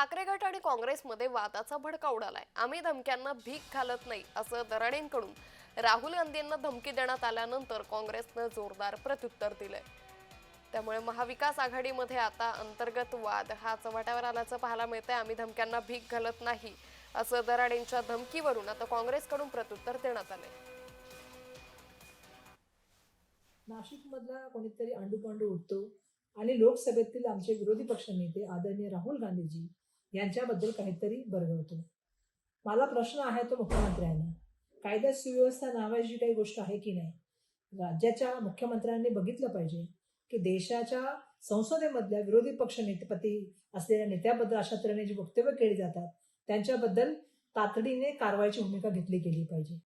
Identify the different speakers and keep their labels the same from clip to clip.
Speaker 1: ठाकरे गट आणि काँग्रेसमध्ये वादाचा भडका उडालाय. आम्ही धमक्यांना भीक घालत नाही असं दराडेंकडून राहुल गांधींना धमकी देण्यात आल्यानंतर काँग्रेसनं जोरदार प्रत्युत्तर दिलंय. त्यामुळे महाविकास आघाडीमध्ये आता अंतर्गत वाद हा चव्हाट्यावर आल्याचं पाहायला मिळतंय. आम्ही धमक्यांना भीक घालत नाही असं दराडेंच्या धमकीवरून आता काँग्रेसकडून प्रत्युत्तर देण्यात आलंय.
Speaker 2: नाशिकमधला कोणीतरी अंडूपांडू उठतो आणि लोकसभेतील आमचे विरोधी पक्षनेते आदरणीय राहुल गांधीजी यांच्याबद्दल काहीतरी बरगवतो मला प्रश्न आहे तो मुख्यमंत्र्यांना. कायदा सुव्यवस्था नावाची काही गोष्ट आहे की नाही? राज्याच्या मुख्यमंत्र्यांनी बघितलं पाहिजे की देशाच्या संसदेमधल्या विरोधी पक्ष नेतेपती असलेल्या नेत्याबद्दल अशा तऱ्हेने जी वक्तव्य केली जातात त्यांच्याबद्दल तातडीने कारवाईची भूमिका घेतली गेली पाहिजे.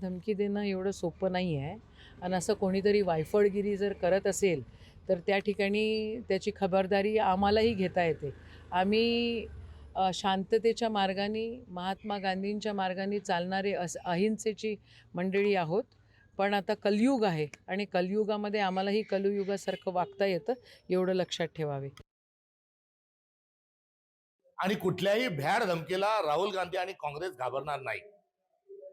Speaker 3: धमकी देणं एवढं सोपं नाही आहे आणि असं कोणीतरी वायफळगिरी जर करत असेल तर त्या ठिकाणी त्याची खबरदारी आम्हालाही घेता येते. आम्ही शांततेच्या मार्गाने महात्मा गांधींच्या मार्गाने चालणारे अस अहिंसेची मंडळी आहोत. पण आता कलयुग आहे आणि कलयुगामध्ये आम्हालाही कलयुगासारखं वागता येतं एवढं लक्षात ठेवावे.
Speaker 4: आणि कुठल्याही भ्याड धमकीला राहुल गांधी आणि काँग्रेस घाबरणार नाही.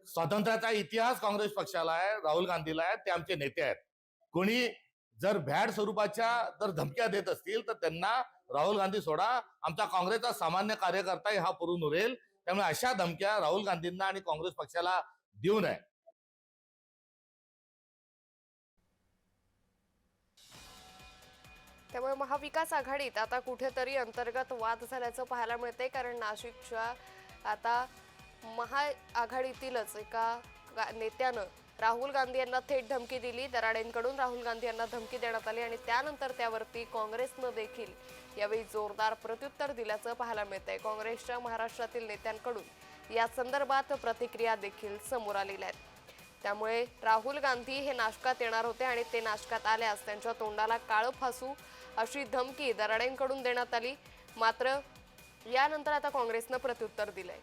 Speaker 4: स्वातंत्र्याचा इतिहास काँग्रेस पक्षाला आहे राहुल गांधीला आहे ते आमचे नेते आहेत. कोणी जर भ्याड स्वरूपाच्या जर धमक्या देत असतील तर त्यांना राहुल गांधी सोडा. आमचा काँग्रेसचा सामान्य कार्यकर्ताही हा पुरून उरेल. त्यामुळे अशा धमक्या राहुल गांधींना आणि काँग्रेस पक्षाला देऊ नये.
Speaker 1: त्यामुळे महाविकास आघाडीत आता कुठेतरी अंतर्गत वाद झाल्याचं पाहायला मिळते कारण नाशिकच्या आता महाआघाडीतीलच एका गा- नेत्यानं राहुल गांधी यांना थेट धमकी दिली दराडेंकडून राहुल गांधी यांना धमकी देण्यात आली आणि त्यानंतर त्यावरती काँग्रेसनं देखील यावेळी जोरदार प्रत्युत्तर दिल्याचं पाहायला मिळतंय. काँग्रेसच्या महाराष्ट्रातील नेत्यांकडून या संदर्भात प्रतिक्रिया देखील समोर आलेल्या आहेत. त्यामुळे राहुल गांधी हे नाशकात येणार होते आणि ते नाशकात आल्यास त्यांच्या तोंडाला काळं फासू अशी धमकी दराडेंकडून देण्यात आली. मात्र यानंतर आता काँग्रेसनं प्रत्युत्तर दिलंय.